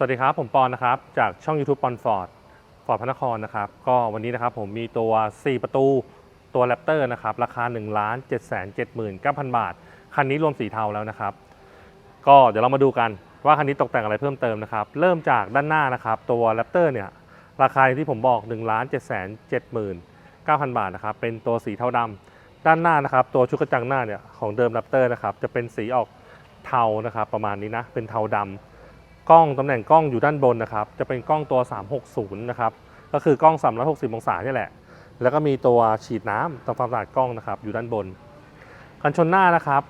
สวัสดีครับ ผมปอนนะครับ จากช่อง YouTube ปอนฟอร์ดฟอร์ดพระนครนะครับ ก็วันนี้นะครับผมมีตัว 4 ประตูตัวแรปเตอร์นะครับ ราคา 1 7 7 9 0 0 0 บาท คันนี้รวมสีเทาแล้วนะครับ ก็เดี๋ยวเรามาดูกันว่าคันนี้ตกแต่งอะไรเพิ่มเติมนะครับ เริ่มจากด้านหน้านะครับ ตัวแรปเตอร์เนี่ย ราคาอย่างที่ผมบอก 1 7 7 9 0 0 0 บาทนะครับ เป็นตัวสีเทาดำด้านหน้านะครับ ตัวชุดกระจังหน้าเนี่ยของเดิมแรปเตอร์นะครับจะเป็นสีออกเทานะครับประมาณนี้นะเป็นเทาดำ กล้องตำแหน่งกล้องอยู่ด้านบนนะครับ จะเป็นกล้องตัว 360 นะครับ ก็คือกล้อง 360 องศาเนี่ยแหละ แล้วก็มีตัวฉีดน้ำทำความสะอาดกล้องนะครับ อยู่ด้านบน กันชนหน้านะครับ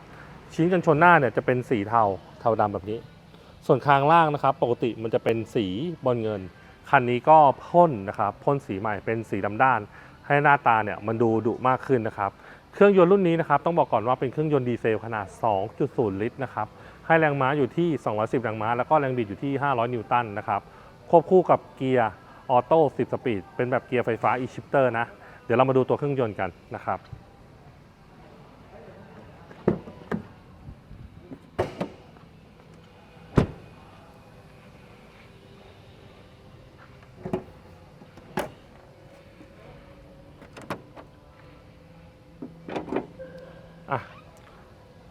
ชิ้นกันชนหน้าเนี่ยจะเป็นสีเทา เทาดำแบบนี้ ส่วนคางล่างนะครับ ปกติมันจะเป็นสีบอลเงิน คันนี้ก็พ่นนะครับ พ่นสีใหม่เป็นสีดำด้าน ให้หน้าตาเนี่ยมันดูดุมากขึ้นนะครับ เครื่องยนต์รุ่นนี้นะครับ ต้องบอกก่อนว่าเป็นเครื่องยนต์ดีเซลขนาด 2.0 ลิตรนะครับ ให้แรงม้าอยู่ที่ 210 แรงม้า แล้วก็แรงบิดอยู่ที่ 500 นิวตันนะครับ ควบคู่กับเกียร์ออโต้ 10 สปีด เป็นแบบเกียร์ไฟฟ้า e-shifter นะ เดี๋ยวเรามาดูตัวเครื่องยนต์กันนะครับ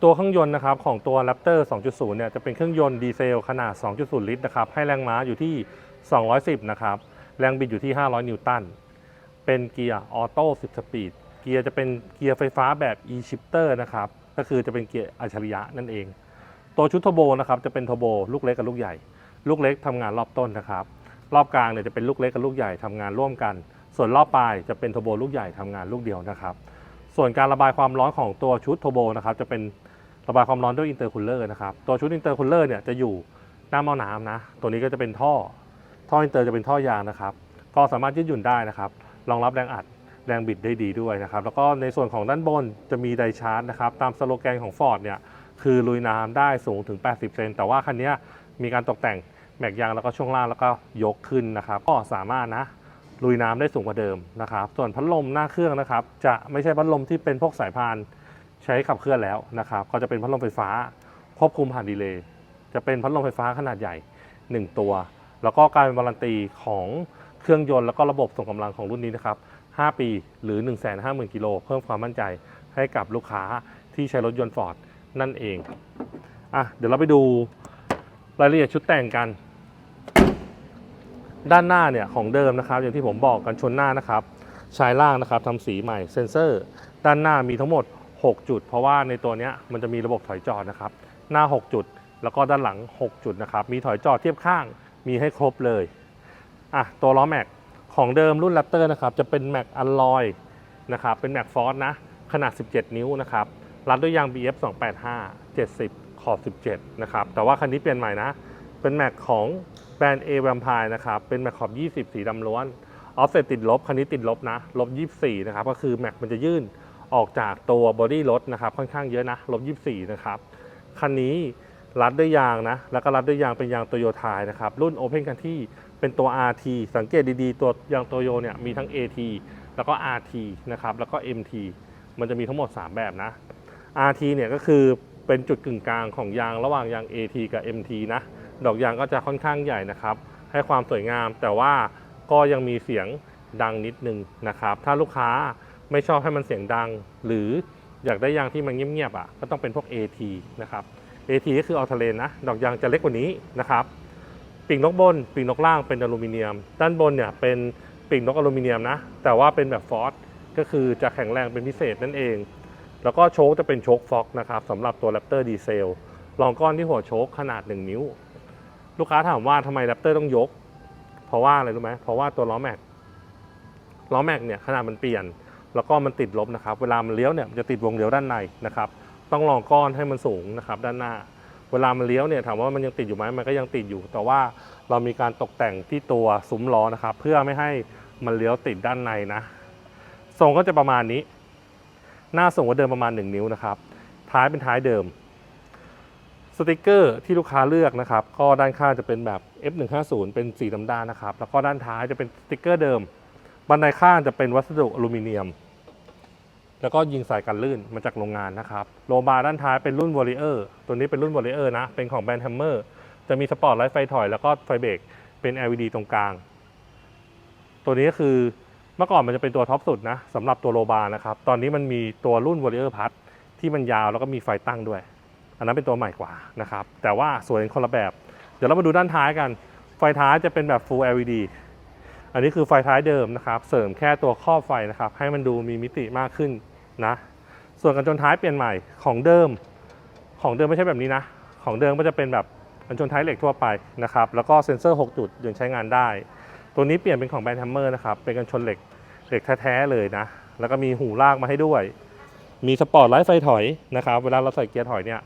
ตัวเครื่องยนต์นะครับของตัว Raptor 2.0 เนี่ยจะเป็นเครื่องยนต์ดีเซลขนาด 2.0 ลิตรนะครับให้แรงม้าอยู่ที่ 210 นะครับ แรงบิดอยู่ที่ 500 นิวตัน เป็นเกียร์ออโต้ 10 สปีด เกียร์จะเป็นเกียร์ไฟฟ้าแบบ e-shifter นะครับ ก็คือจะเป็นเกียร์อัจฉริยะนั่นเอง ตัวชุดทอร์โบนะครับจะเป็นทอร์โบลูกเล็กกับลูกใหญ่ ลูกเล็กทำงานรอบต้นนะครับ รอบกลางเนี่ยจะเป็นลูกเล็กกับลูกใหญ่ทำงานร่วมกัน ส่วนรอบปลายจะเป็นทอร์โบลูกใหญ่ทำงานลูกเดียวนะครับ ส่วนการระบายความร้อนของตัวชุดทอร์โบนะครับจะเป็น ระบายความร้อนด้วยอินเตอร์คูลเลอร์นะครับ ตัวชุดอินเตอร์คูลเลอร์เนี่ยจะอยู่หน้าหม้อน้ำนะ ตัวนี้ก็จะเป็นท่อ ท่ออินเตอร์จะเป็นท่อยางนะครับ ก็สามารถยืดหยุ่นได้นะครับ รองรับแรงอัด แรงบิดได้ดีด้วยนะครับ แล้วก็ในส่วนของด้านบนจะมีไดชาร์จนะครับ ตามสโลแกนของ Ford เนี่ย คือลุยน้ำได้สูงถึง 80 เซน แต่ว่าคันนี้มีการตกแต่งแม็กยางแล้วก็ช่วงล่างแล้วก็ยกขึ้นนะครับ ก็สามารถนะลุยน้ำได้สูงกว่าเดิมนะครับ ส่วนพัดลมหน้าเครื่องนะครับ จะไม่ใช่พัดลมที่เป็นพวกสายพาน ใช้ขับเคลื่อนแล้วนะครับ ก็จะเป็นพัดลมไฟฟ้าควบคุมผ่านดีเลย์จะเป็นพัดลมไฟฟ้าขนาดใหญ่ 1 ตัว แล้วก็การวารันตีของเครื่องยนต์แล้วก็ระบบส่งกำลังของรุ่นนี้นะครับ 5 ปีหรือ 150,000กิโลเพิ่มความมั่นใจให้กับลูกค้าที่ใช้รถยนต์ฟอร์ดนั่นเองอะเดี๋ยวเราไปดูรายละเอียดชุดแต่งกัน ด้านหน้าเนี่ยของเดิมนะครับ อย่างที่ผมบอกกันชนหน้านะครับชายล่างนะครับทำสีใหม่เซ็นเซอร์ ด้านหน้ามีทั้งหมด 6 จุด เพราะว่าในตัวนี้มันจะมีระบบถอยจอดนะครับ หน้า 6 จุด แล้วก็ด้านหลัง 6 จุดนะครับ มีถอยจอดเทียบข้าง มีให้ครบเลยอะตัวล้อแม็กของเดิมรุ่น Raptor นะครับ จะเป็นแม็กอัลลอยนะครับ เป็นแม็กฟอร์สนะ ขนาด 17 นิ้วนะครับ รัดด้วยยาง BF 285 70 ขอบ 17 นะครับ แต่ว่าคันนี้เปลี่ยนใหม่นะ เป็นแม็กของแบรนด์ A Vampire นะครับ เป็นแม็กขอบ 20 สีดำล้วน ออฟเซตติดลบ คันนี้ติดลบนะ ลบ 24 นะครับ ก็คือแม็กมันจะยื่น ออกจากตัวบอดี้รถนะครับค่อนข้างเยอะนะลบ24 นะครับคันนี้รัดด้วยยางนะ แล้วก็รัดด้วยยางเป็นยางโตโยต้านะครับ รุ่น Open กันที่เป็นตัว RT สังเกตดีๆ ตัวยางโตโยเนี่ยมีทั้ง AT แล้วก็ RT นะครับ แล้วก็ MT มันจะมีทั้งหมด 3 แบบนะ RT เนี่ยก็คือเป็นจุดกึ่งกลางของยางระหว่างยาง AT กับ MT นะ ดอกยางก็จะค่อนข้างใหญ่นะครับ ให้ความสวยงามแต่ว่าก็ยังมีเสียงดังนิดนึงนะครับ ถ้าลูกค้า ไม่ชอบให้มันเสียงดัง หรืออยากได้ยางที่มันเงียบๆอะก็ต้องเป็นพวก AT นะครับ AT ก็คือออลเทเลนนะดอกยางจะเล็กกว่านี้นะครับปีกนกบนปีกนกล่างเป็นอลูมิเนียม ด้านบนเนี่ยเป็นปีกนกอลูมิเนียมนะ แต่ว่าเป็นแบบฟอสก็คือจะแข็งแรงเป็นพิเศษนั่นเอง แล้วก็โชคจะเป็นโชคฟ็อกนะครับสำหรับตัว Raptor ดีเซลรองก้อนที่หัวโชคขนาด 1 นิ้ว ลูกค้าถามว่าทำไมแรปเตอร์ต้องยก เพราะว่าอะไรรู้ไหมเพราะว่าตัวล้อแม็กล้อแม็กเนี่ยขนาดมันเปลี่ยน แล้วก็มันติดลบนะครับ เวลามันเลี้ยวเนี่ยมันจะติดวงเลี้ยวด้านในนะครับ ต้องรองก้อนให้มันสูงนะครับด้านหน้า เวลามันเลี้ยวเนี่ยถามว่ามันยังติดอยู่ไหมมันก็ยังติดอยู่ แต่ว่าเรามีการตกแต่งที่ตัวซุ้มล้อนะครับ เพื่อไม่ให้มันเลี้ยวติดด้านในนะทรงก็จะประมาณนี้ หน้าส่งกว่าเดิมประมาณ 1 นิ้วนะครับ ท้ายเป็นท้ายเดิมสติกเกอร์ที่ลูกค้าเลือกนะครับ ก็ด้านข้างจะเป็นแบบ F150 เป็นสีดำด้านนะครับ แล้วก็ด้านท้ายจะเป็นสติกเกอร์เดิม บันไดข้างจะเป็นวัสดุอลูมิเนียม แล้วก็ยิงสายกันลื่นมาจากโรงงานนะครับโลบาร์ด้านท้ายเป็นรุ่นวอริเออร์ตัวนี้เป็นรุ่นวอริเออร์นะ เป็นของแบรนด์แฮมเมอร์จะมีสปอร์ตไลท์ไฟถอย แล้วก็ไฟเบรกเป็น LED ตรงกลาง ตัวนี้ก็คือเมื่อก่อนมันจะเป็นตัวท็อปสุดนะสำหรับตัวโลบานะครับ ตอนนี้มันมีตัวรุ่น Warrior Plus ที่มันยาวแล้วก็มีไฟตั้งด้วย อันนั้นเป็นตัวใหม่กว่านะครับ แต่ว่าสวยคนละแบบ เดี๋ยวเรามาดูด้านท้ายกัน ไฟท้ายจะเป็นแบบ Full LED อันนี้คือไฟท้ายเดิมนะครับ เสริมแค่ตัวครอบไฟนะครับ ให้มันดูมีมิติมากขึ้น นะส่วนกันชนท้ายเปลี่ยนใหม่ของเดิม ของเดิมไม่ใช่แบบนี้นะ ของเดิมก็จะเป็นแบบกันชนท้ายเหล็กทั่วไปนะครับแล้วก็เซ็นเซอร์ 6 จุดยังใช้งานได้ ตัวนี้เปลี่ยนเป็นของแบรนด์แฮมเมอร์นะครับเป็นกันชนเหล็กเหล็กแท้ๆเลยนะ แล้วก็มีหูลากมาให้ด้วย มีสปอร์ตไลท์ไฟถอยนะครับเวลาเราใส่เกียร์ถอยเนี่ย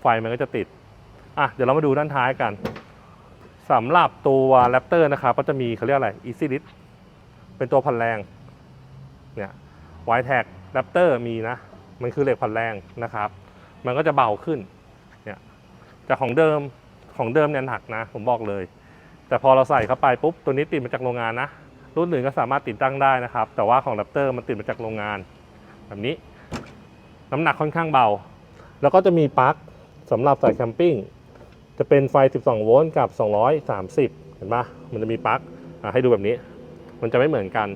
ไฟมันก็จะติดอะเดี๋ยวเรามาดูด้านท้ายกันสำหรับตัวแรปเตอร์นะครับก็จะมีเขาเรียกอะไร Easy Lift เป็นตัวพันแรงเนี่ยไวแท็ก แรปเตอร์มีนะ มันคือเหล็กพันแรงนะครับ มันก็จะเบาขึ้นเนี่ยจากของเดิมของเดิมเนี่ยหนักนะ ผมบอกเลย แต่พอเราใส่เข้าไปปุ๊บตัวนี้ติดมาจากโรงงานนะรุ่นอื่นก็สามารถติดตั้งได้นะครับ แต่ว่าของแรปเตอร์มันติดมาจากโรงงาน แบบนี้ น้ำหนักค่อนข้างเบา แล้วก็จะมีปลั๊กสำหรับใส่แคมปิ้งจะเป็นไฟ 12 โวลต์กับ 230 เห็นปะมันจะมีปลั๊กอะให้ดูแบบนี้ มันจะไม่เหมือนกัน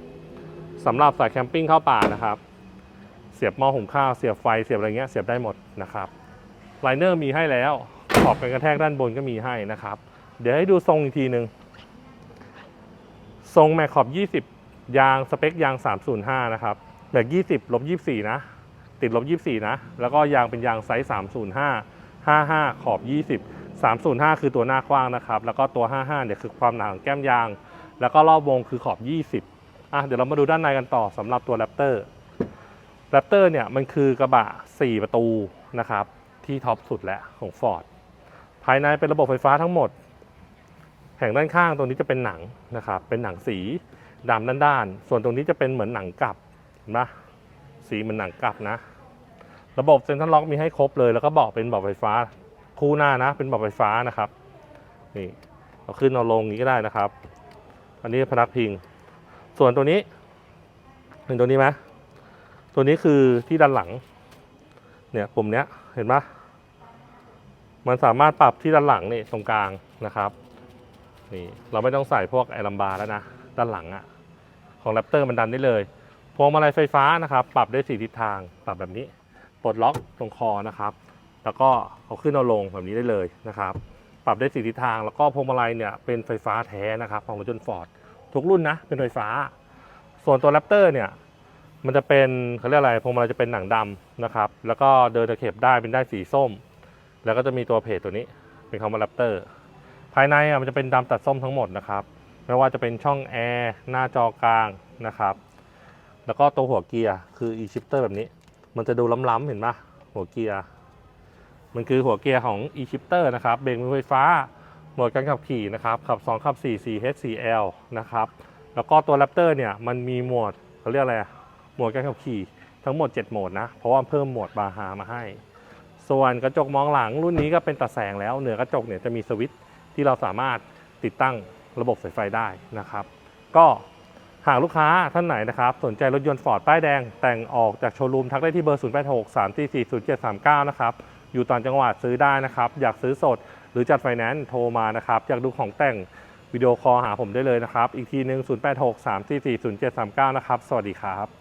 สำหรับใส่แคมปิ้งเข้าป่านะครับ สียบหม้อหุงข้าวเสียบไฟเสียบอะไรเงี้ยเสียบได้หมดนะครับไลเนอร์มีให้แล้วขอบกันกระแทกด้านบนก็มีให้นะครับ เดี๋ยวให้ดูทรงอีกทีหนึ่งทรงแม็กขอบ 20 ยางสเปคยาง 305 นะครับแม็ก20ลบ24 นะ ติดลบ24 นะ แล้วก็ยางเป็นยางไซส์ 305 55 ขอบ 20 305 คือตัวหน้ากว้างนะครับ แล้วก็ตัว 55 เนี่ยคือความหนาของแก้มยาง แล้วก็รอบวงคือขอบ 20อะเดี๋ยวเรามาดูด้านในกันต่อสำหรับตัวแรปเตอร์ แรปเตอร์เนี่ยมันคือกระบะ 4 ประตูนะครับที่ท็อปสุดแหล้วของ Ford ภายในเป็นระบบไฟฟ้าทั้งหมด แผงด้านข้างตรงนี้จะเป็นหนังนะครับเป็นหนังสีดำด้านๆส่วนตรงนี้จะเป็นเหมือนหนังกลับเห็นปะสีเหมือนหนังกลับนะ ระบบเซ็นทรัลล็อกมีให้ครบเลยแล้วก็บอกเป็นบอกไฟฟ้าคู่หน้านะ เป็นบอกไฟฟ้านะครับนี่เอาขึ้นเอาลงอย่างนี้ก็ได้นะครับ อันนี้พนักพิง ส่วนตัวนี้เห็นตัวนี้ไหม ตัวนี้คือที่ด้านหลัง เนี่ยปุ่มเนี้ยเห็นปะมันสามารถปรับที่ด้านหลังนี่ตรงกลางนะครับนี่เราไม่ต้องใส่พวกไอลัมบาร์แล้วนะด้านหลังอะของแรปเตอร์มันดันได้เลยพวงมาลัยไฟฟ้านะครับ ปรับได้สี่ทิศทางปรับแบบนี้ปลดล็อกตรงคอนะครับ แล้วก็เอาขึ้นเอาลงแบบนี้ได้เลยนะครับ ปรับได้สี่ทิศทาง แล้วก็พวงมาลัยเนี่ยเป็นไฟฟ้าแท้นะครับของรถยนต์ฟอร์ดทุกรุ่นนะเป็นไฟฟ้า ส่วนตัวแรปเตอร์เนี่ย มันจะเป็นเขาเรียกอะไรพวงมาลัยจะเป็นหนังดำนะครับ แล้วก็เดินตะเข็บได้เป็นได้สีส้ม แล้วก็จะมีตัวเพจตัวนี้เป็นคำว่าแรปเตอร์ภายในอะมันจะเป็นดำตัดส้มทั้งหมดนะครับไม่ว่าจะเป็นช่องแอร์หน้าจอกลางนะครับ แล้วก็ตัวหัวเกียร์คือ e-shifter แบบนี้ มันจะดูล้ำๆเห็นปะหัวเกียร์มันคือหัวเกียร์ของ e-shifter นะครับเบรกมือไฟฟ้าโหมดการขับขี่นะครับขับ 2 ขับ 4 4 H 4 L นะครับแล้วก็ตัว Raptor เนี่ยมันมีโหมดเขาเรียกอะไร อะโหมดการขับขี่ทั้งหมด 7 โหมดนะ เพราะว่าเพิ่มโหมดบาฮามาให้ ส่วนกระจกมองหลังรุ่นนี้ก็เป็นตัดแสงแล้วเหนือกระจกเนี่ยจะมีสวิตช์ที่เราสามารถติดตั้งระบบสายไฟได้นะครับ ก็หากลูกค้าท่านไหนนะครับ สนใจรถยนต์ฟอร์ดป้ายแดง แต่งออกจากโชว์รูมทักได้ที่เบอร์ 0 8 6 3 4 4 0 7 3 9 นะครับ อยู่ต่างจังหวัดซื้อได้นะครับ อยากซื้อสดหรือจัดไฟแนนซ์โทรมานะครับ อยากดูของแต่งวิดีโอคอลหาผมได้เลยนะครับ อีกทีหนึ่ง0 8 6 3 4 4 0 7 3 9 นะครับ สวัสดีครับ